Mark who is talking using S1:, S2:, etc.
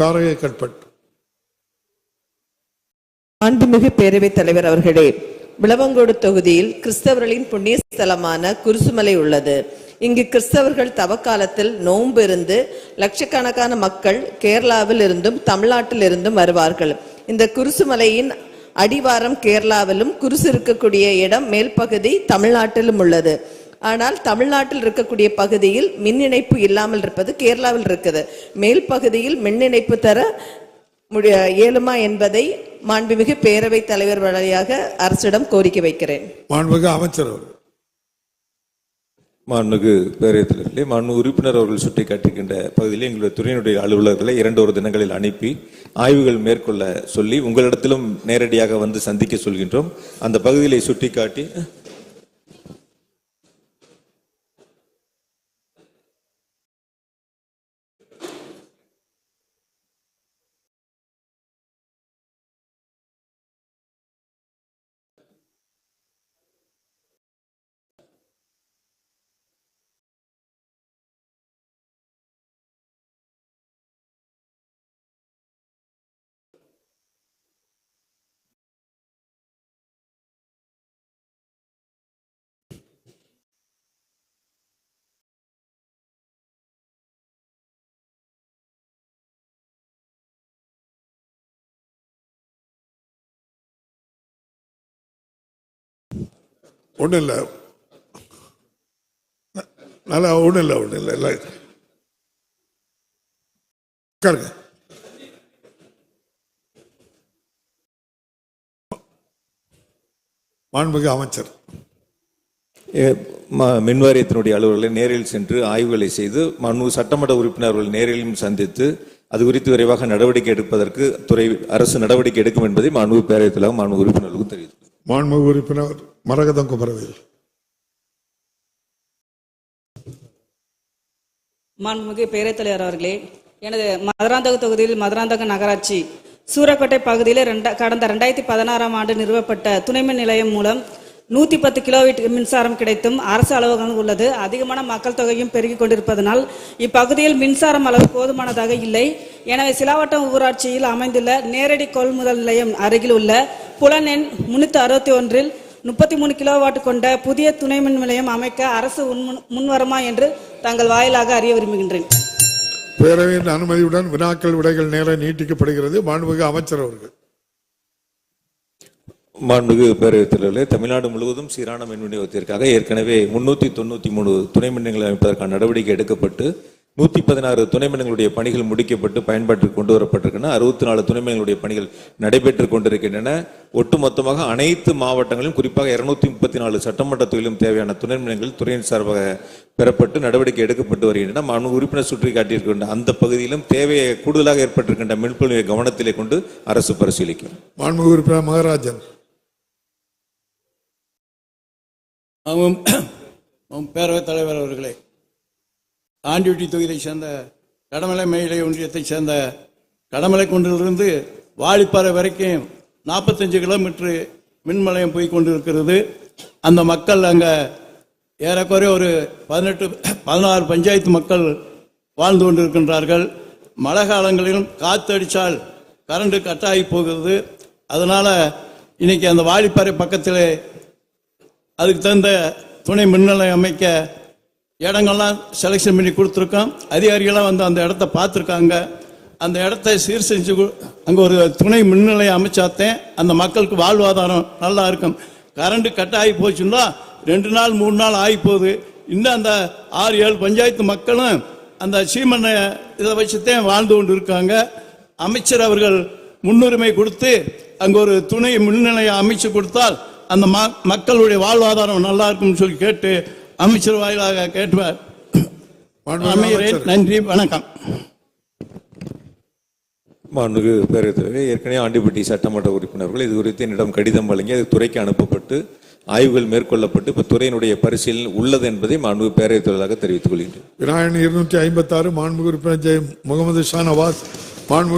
S1: தாரகை கட்பட்
S2: அன்புமிகு பேரவைத் தலைவர் அவர்களே விளவங்கோடு தொகுதியில் கிறிஸ்தவர்களின் புண்ணிய ஸ்தலமான குருசுமலை உள்ளது. இங்கு கிறிஸ்தவர்கள் தவக்காலத்தில் நோன்பு இருந்து லட்சக்கணக்கான மக்கள் கேரளாவில் இருந்தும் தமிழ்நாட்டில் இருந்தும் வருவார்கள். இந்த குருசுமலையின் அடிவாரம் கேரளாவிலும் குருசு இருக்கக்கூடிய இடம் மேல் பகுதி தமிழ்நாட்டிலும் உள்ளது. ஆனால் தமிழ்நாட்டில் இருக்கக்கூடிய பகுதியில் மின் இணைப்பு இல்லாமல் இருப்பது கேரளாவில் இருக்குது. மேல் பகுதியில் மின் இணைப்பு தர முடிய இயலுமா என்பதை மாண்புமிகு பேரவைத் தலைவர் வழியாக அரசிடம் கோரிக்கை வைக்கிறேன்.
S1: மாண்புமிகு அமைச்சர்
S3: மாண்புமிகு பேரவைத்தலைவர்களே மாண்பு உறுப்பினர் அவர்கள் சுட்டிக்காட்டுகின்ற பகுதியில் எங்களுடைய துறையினுடைய அலுவலர்களை இரண்டொரு தினங்களில் அனுப்பி ஆய்வுகள் மேற்கொள்ள சொல்லி உங்களிடத்திலும் நேரடியாக வந்து சந்திக்க சொல்கின்றோம். அந்த பகுதிகளை சுட்டிக்காட்டி
S1: ஒன்றும் இல்லை. நல்லா ஒன்றும் இல்லை ஒன்றும் இல்லை இல்லை உட்காருங்க. மாண்புமிகு அமைச்சர்.
S3: மின்வாரியத்தினுடைய அலுவலர்களை நேரில் சென்று ஆய்வுகளை செய்து மனு சட்டமன்ற உறுப்பினர்கள் நேரிலும் சந்தித்து அது குறித்து விரைவாக நடவடிக்கை எடுப்பதற்கு துறை அரசு நடவடிக்கை எடுக்கும் என்பதை மாண்பு பேரவைத் தலைவர் மாண்பு உறுப்பினர்களுக்கும் தெரிவித்துள்ளேன்
S1: மாண்புமிகு உறுப்பினர் மரகதம் குமரவேல்.
S4: மாண்புமிகு பேரத்தலைவர் அவர்களே எனது மதுராந்தக தொகுதியில் மதுராந்தக நகராட்சி சூரக்கோட்டை பகுதியில் ரெண்ட கடந்த ரெண்டாயிரத்தி பதினாறாம் ஆண்டு நிறுவப்பட்ட துணைமின் நிலையம் மூலம் நூற்றி பத்து கிலோவாட் மின்சாரம் கிடைத்தும் அரசு அலுவலகம் உள்ளது. அதிகமான மக்கள் தொகையும் பெருகிக் கொண்டிருப்பதனால் இப்பகுதியில் மின்சாரம் அளவு போதுமானதாக இல்லை. எனவே சிலாவட்டம் ஊராட்சியில் அமைந்துள்ள நேரடி கொள்முதல் நிலையம் அருகில் உள்ள புலன் எண் முன்னூற்றி அறுபத்தி ஒன்றில் முப்பத்தி மூணு கிலோவாட் கொண்ட புதிய துணை மின் நிலையம் அமைக்க அரசு முன்வருமா என்று தங்கள் வாயிலாக அறிய விரும்புகின்றேன்.
S1: பேரவையின் அனுமதியுடன் வினாக்கள் விடைகள் நேரம் நீட்டிக்கப்படுகிறது. மாண்புமிகு அமைச்சர் அவர்கள்.
S3: மாண்புமிகு பேரவைத் தலைவர்களே தமிழ்நாடு முழுவதும் சீரான மின் விநியோகத்திற்காக ஏற்கனவே முன்னூத்தி தொண்ணூத்தி மூணு துணை மின்நிலையங்களை அமைப்பதற்கான நடவடிக்கை எடுக்கப்பட்டு நூத்தி பதினாறு துணை மின்நிலையங்களுடைய பணிகள் முடிக்கப்பட்டு பயன்பாட்டிற்கு கொண்டு வரப்பட்டிருக்கின்றன. அறுபத்தி நாலு துணை மின்நிலையங்களுடைய பணிகள் நடைபெற்றுக் கொண்டிருக்கின்றன. ஒட்டுமொத்தமாக அனைத்து மாவட்டங்களிலும் குறிப்பாக இருநூத்தி முப்பத்தி நாலு சட்டமன்ற தொகுதியிலும் தேவையான துணை மின்நிலையங்கள் துறையின் சார்பாக பெறப்பட்டு நடவடிக்கை எடுக்கப்பட்டு வருகின்றன. மாண்பு உறுப்பினர் சுற்றி காட்டியிருக்கின்ற அந்த பகுதியிலும் தேவையை கூடுதலாக ஏற்பட்டிருக்கின்ற மின்புலவை கவனத்திலே கொண்டு அரசு பரிசீலிக்கும்.
S1: மாண்புமிகு உறுப்பினர் மகராஜன்.
S5: ஆமாம் ஆமாம் பேரவைத் தலைவர் அவர்களே. ஆண்டிவட்டி தொகுதியை சேர்ந்த கடமலை மேலை ஒன்றியத்தைச் சேர்ந்த கடமலை குன்றிலிருந்து வாழிப்பாறை வரைக்கும் நாற்பத்தஞ்சு கிலோமீட்ரு மின்மலையம் போய் கொண்டிருக்கிறது. அந்த மக்கள் அங்கே ஏறக்குறைய ஒரு பதினெட்டு பதினாறு பஞ்சாயத்து மக்கள் வாழ்ந்து கொண்டிருக்கின்றார்கள். மழை காலங்களிலும் காத்தடித்தால் கரண்ட்டு கட்டாகி போகிறது. அதனால் இன்னைக்கு அந்த வாழிப்பாறை பக்கத்தில் அதுக்கு தகுந்த துணை மின்நிலையம் அமைக்க இடங்கள்லாம் செலெக்ஷன் பண்ணி கொடுத்துருக்கோம். அதிகாரிகளாக வந்து அந்த இடத்த பார்த்துருக்காங்க. அந்த இடத்த சீர் செஞ்சு அங்கே ஒரு துணை மின்நிலையம் அமைச்சாத்தேன். அந்த மக்களுக்கு வாழ்வாதாரம் நல்லா இருக்கும். கரண்ட் கட் ஆகி போச்சுன்னா ரெண்டு நாள் மூணு நாள் ஆகி போகுது. இன்னும் அந்த ஆறு ஏழு பஞ்சாயத்து மக்களும் அந்த சீமனை இதை வச்சுத்தான் வாழ்ந்து கொண்டு இருக்காங்க அமைச்சர் அவர்கள் முன்னுரிமை கொடுத்து அங்கே ஒரு துணை மின்நிலையம் அமைச்சு கொடுத்தால் அந்த மக்களுடைய வாழ்வாதாரம் நல்லா இருக்கும்னு சொல்லி கேட்டு அமைச்சர் வாயிலாக
S1: அமைச்சர்.
S5: நன்றி வணக்கம்.
S3: மாண்புமிகு பேரவைத் தலைவரே ஏற்கனவே ஆண்டிப்பட்டி சட்டமன்ற உறுப்பினர்கள் இது குறித்து என்னிடம் கடிதம் வழங்கி அது துறைக்கு அனுப்பப்பட்டு ஆய்வுகள் மேற்கொள்ளப்பட்டு இப்போ துறையினுடைய பரிசீலனை உள்ளது என்பதை மாண்புமிகு பேரவைத் தலைவராக தெரிவித்துக் கொள்கின்றேன்.
S1: விநாயகன் இருநூற்றி ஐம்பத்தாறு மாண்புமிகு உறுப்பினர் ஜெய் முகமது ஷானவாஸ் மாண்புமிகு